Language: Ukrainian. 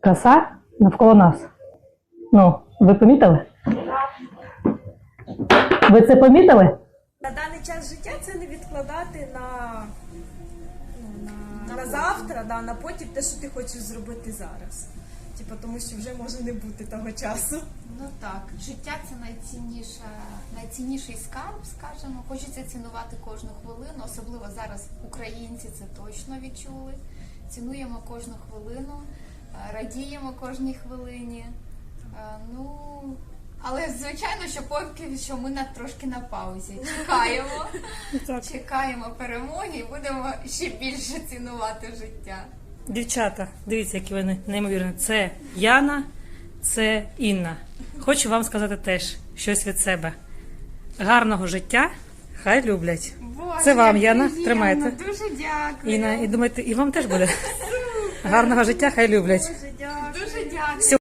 краса навколо нас. Ну, ви помітили? Ви це помітили? На даний час життя це не відкладати на, ну, на, на завтра, да, на потім те, що ти хочеш зробити зараз. Типа, тому що вже може не бути того часу. Ну так, життя це найцінніша, найцінніший скарб, скажімо. Хочеться цінувати кожну хвилину, особливо зараз українці це точно відчули. Цінуємо кожну хвилину, радіємо кожній хвилині. Ну, але звичайно, що поки що ми на трошки на паузі. Чекаємо, чекаємо перемоги і будемо ще більше цінувати життя. Дівчата, дивіться, які вони неймовірні. Це Яна, це Інна. Хочу вам сказати теж щось від себе. Гарного життя, хай люблять. Боже, Це вам, Яна, тримайте. Дуже дякую. Інна, і думаєте, і вам теж буде. Гарного життя, хай люблять. Дуже дякую.